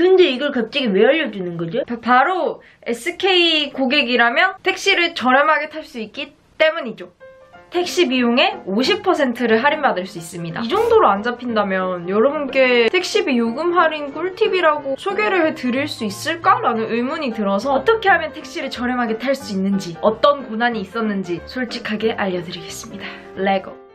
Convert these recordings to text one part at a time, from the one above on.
근데 이걸 갑자기 왜 알려주는 거죠? 바- 바로 SK 고객이라면 택시를 저렴하게 탈 수 있기 때문이죠. 택시 비용의 50%를 할인받을 수 있습니다. 이 정도로 안 잡힌다면 여러분께 택시비 요금 할인 꿀팁이라고 소개를 해드릴 수 있을까라는 의문이 들어서 어떻게 하면 택시를 저렴하게 탈 수 있는지 어떤 고난이 있었는지 솔직하게 알려드리겠습니다. 레고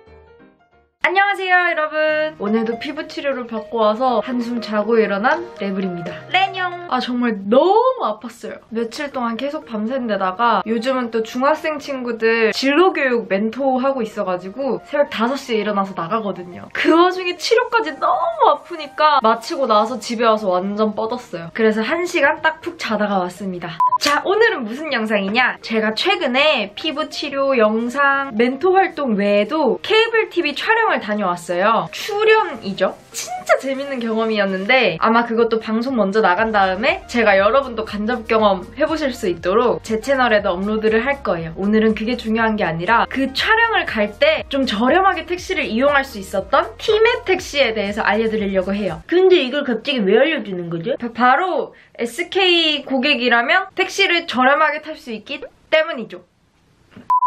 안녕하세요 여러분. 오늘도 피부 치료를 받고 와서 한숨 자고 일어난 레블입니다. 레뇽 아 정말 너무 아팠어요. 며칠 동안 계속 밤샌데다가 요즘은 또 중학생 친구들 진로교육 멘토 하고 있어가지고 새벽 5시에 일어나서 나가거든요. 그 와중에 치료까지 너무 아프니까 마치고 나서 집에 와서 완전 뻗었어요. 그래서 1시간 딱 푹 자다가 왔습니다. 자 오늘은 무슨 영상이냐? 제가 최근에 피부 치료 영상 멘토 활동 외에도 케이블 TV 촬영을 다녀왔어요. 출연이죠. 진짜 재밌는 경험이었는데 아마 그것도 방송 먼저 나간 다음에 제가 여러분도 간접 경험 해보실 수 있도록 제 채널에도 업로드를 할 거예요. 오늘은 그게 중요한 게 아니라 그 촬영을 갈 때 좀 저렴하게 택시를 이용할 수 있었던 티맵 택시에 대해서 알려드리려고 해요. 근데 이걸 갑자기 왜 알려주는 거죠? 바- 바로 SK 고객이라면 택시를 저렴하게 탈 수 있기 때문이죠.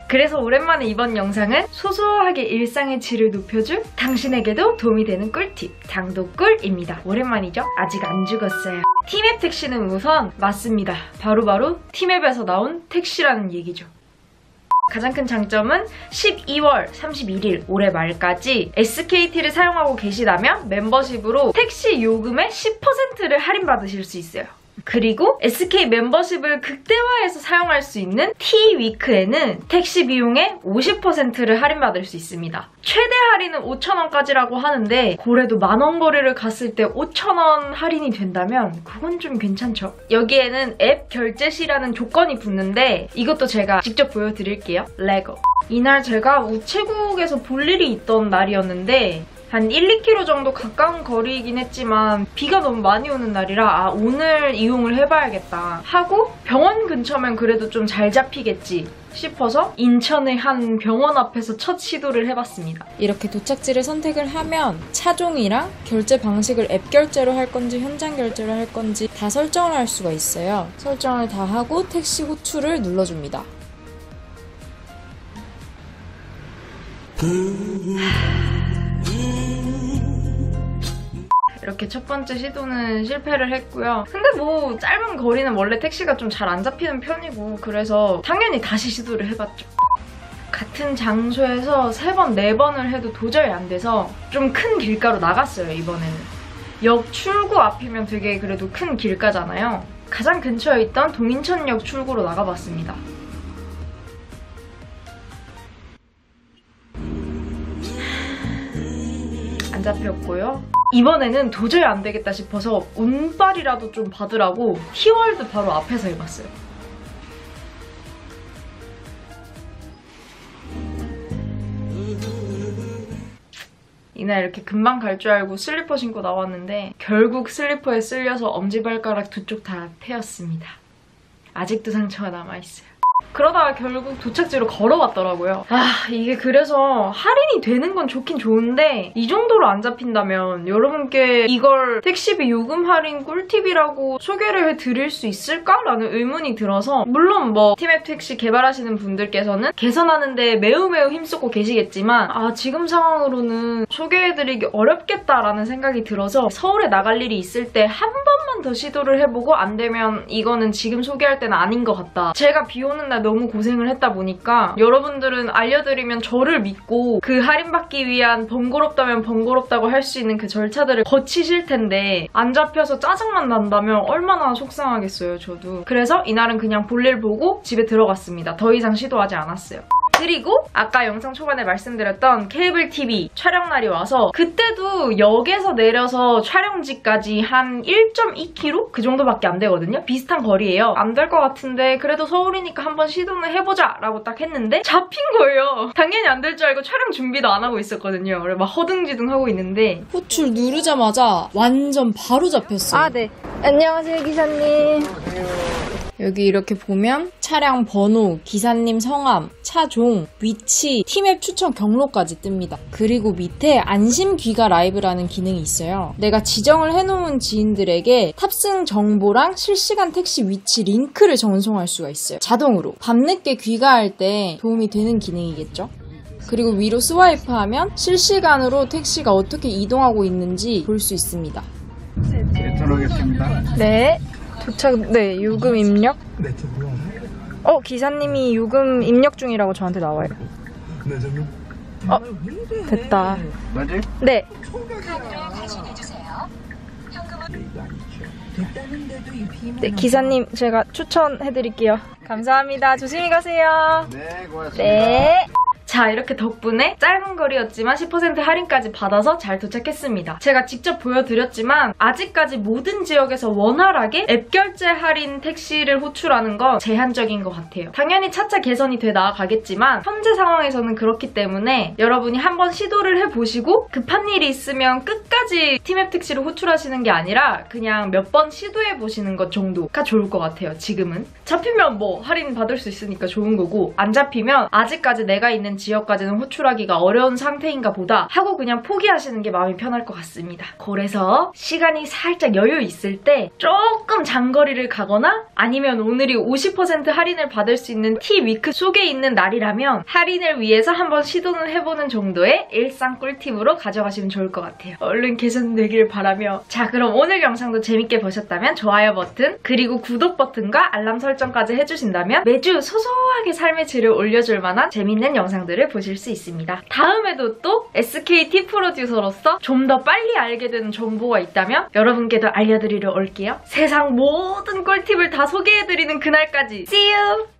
그래서 오랜만에 이번 영상은 소소하게 일상의 질을 높여줄 당신에게도 도움이 되는 꿀팁 장도꿀입니다. 오랜만이죠? 아직 안 죽었어요. 티맵 택시는 우선 맞습니다. 바로 바로 티맵에서 나온 택시라는 얘기죠. 가장 큰 장점은 12월 31일 올해 말까지 SKT를 사용하고 계시다면 멤버십으로 택시 요금의 10%를 할인받으실 수 있어요. 그리고 SK 멤버십을 극대화해서 사용할 수 있는 T위크에는 택시 비용의 50%를 할인받을 수 있습니다. 최대 할인은 5,000원까지라고 하는데 고래도 만원 거리를 갔을 때 5,000원 할인이 된다면 그건 좀 괜찮죠. 여기에는 앱 결제 시라는 조건이 붙는데 이것도 제가 직접 보여드릴게요. 레고. 이날 제가 우체국에서 볼 일이 있던 날이었는데 한 1, 2km 정도 가까운 거리이긴 했지만 비가 너무 많이 오는 날이라 아 오늘 이용을 해봐야겠다 하고 병원 근처면 그래도 좀 잘 잡히겠지 싶어서 인천의 한 병원 앞에서 첫 시도를 해봤습니다. 이렇게 도착지를 선택을 하면 차종이랑 결제 방식을 앱 결제로 할 건지 현장 결제로 할 건지 다 설정을 할 수가 있어요. 설정을 다 하고 택시 호출을 눌러줍니다. 이렇게 첫 번째 시도는 실패를 했고요. 근데 뭐 짧은 거리는 원래 택시가 좀 잘 안 잡히는 편이고 그래서 당연히 다시 시도를 해봤죠. 같은 장소에서 세 번, 네 번을 해도 도저히 안 돼서 좀 큰 길가로 나갔어요, 이번에는. 역 출구 앞이면 되게 그래도 큰 길가잖아요. 가장 근처에 있던 동인천역 출구로 나가봤습니다. 안 잡혔고요. 이번에는 도저히 안 되겠다 싶어서 운빨이라도 좀 받으라고 티월드 바로 앞에서 해봤어요. 이날 이렇게 금방 갈 줄 알고 슬리퍼 신고 나왔는데 결국 슬리퍼에 쓸려서 엄지발가락 두 쪽 다 패였습니다. 아직도 상처가 남아있어요. 그러다가 결국 도착지로 걸어왔더라고요. 아, 이게 그래서 할인이 되는 건 좋긴 좋은데 이 정도로 안 잡힌다면 여러분께 이걸 택시비 요금 할인 꿀팁이라고 소개를 해드릴 수 있을까라는 의문이 들어서 물론 뭐 티맵 택시 개발하시는 분들께서는 개선하는데 매우 매우 힘쓰고 계시겠지만 아, 지금 상황으로는 소개해드리기 어렵겠다라는 생각이 들어서 서울에 나갈 일이 있을 때 한 번만 더 시도를 해보고 안 되면 이거는 지금 소개할 때는 아닌 것 같다. 제가 비 오는 날 너무 고생을 했다 보니까 여러분들은 알려드리면 저를 믿고 그 할인받기 위한 번거롭다면 번거롭다고 할 수 있는 그 절차들을 거치실 텐데 안 잡혀서 짜증만 난다면 얼마나 속상하겠어요, 저도. 그래서 이날은 그냥 볼일 보고 집에 들어갔습니다. 더 이상 시도하지 않았어요. 그리고 아까 영상 초반에 말씀드렸던 케이블 TV 촬영 날이 와서 그때도 역에서 내려서 촬영지까지 한 1.2km 그 정도밖에 안 되거든요. 비슷한 거리예요. 안 될 것 같은데 그래도 서울이니까 한번 시도는 해보자 라고 딱 했는데 잡힌 거예요. 당연히 안 될 줄 알고 촬영 준비도 안 하고 있었거든요. 그래서 막 허둥지둥 하고 있는데 호출 누르자마자 완전 바로 잡혔어요. 네. 안녕하세요 기사님. 여기 이렇게 보면 차량 번호, 기사님 성함, 차종, 위치, 팀앱 추천 경로까지 뜹니다. 그리고 밑에 안심 귀가 라이브라는 기능이 있어요. 내가 지정을 해놓은 지인들에게 탑승 정보랑 실시간 택시 위치 링크를 전송할 수가 있어요. 자동으로. 밤늦게 귀가할 때 도움이 되는 기능이겠죠? 그리고 위로 스와이프하면 실시간으로 택시가 어떻게 이동하고 있는지 볼 수 있습니다. 네, 들어오겠습니다. 네. 도착, 네, 요금 입력. 네, 저기요. 어, 기사님이 요금 입력 중이라고 저한테 나와요. 네, 저기요. 어, 됐다. 맞지? 네. 네, 기사님 제가 추천해드릴게요. 감사합니다. 조심히 가세요. 네, 고맙습니다. 네. 자, 이렇게 덕분에 짧은 거리였지만 10% 할인까지 받아서 잘 도착했습니다. 제가 직접 보여드렸지만 아직까지 모든 지역에서 원활하게 앱 결제 할인 택시를 호출하는 건 제한적인 것 같아요. 당연히 차차 개선이 돼 나아가겠지만 현재 상황에서는 그렇기 때문에 여러분이 한번 시도를 해보시고 급한 일이 있으면 끝까지 팀앱 택시를 호출하시는 게 아니라 그냥 몇 번 시도해보시는 것 정도가 좋을 것 같아요, 지금은. 잡히면 뭐 할인 받을 수 있으니까 좋은 거고 안 잡히면 아직까지 내가 있는 지역까지는 호출하기가 어려운 상태인가 보다 하고 그냥 포기하시는 게 마음이 편할 것 같습니다. 그래서 시간이 살짝 여유 있을 때 조금 장거리를 가거나 아니면 오늘이 50% 할인을 받을 수 있는 T 위크 속에 있는 날이라면 할인을 위해서 한번 시도는 해보는 정도의 일상 꿀팁으로 가져가시면 좋을 것 같아요. 얼른 개선되길 바라며 자 그럼 오늘 영상도 재밌게 보셨다면 좋아요 버튼 그리고 구독 버튼과 알람 설정까지 해주신다면 매주 소소하게 삶의 질을 올려줄 만한 재밌는 영상들을 보실 수 있습니다. 다음에도 또 SKT 프로듀서로서 좀 더 빨리 알게 되는 정보가 있다면 여러분께도 알려드리러 올게요. 세상 모든 꿀팁을 다 소개해드리는 그날까지 See you!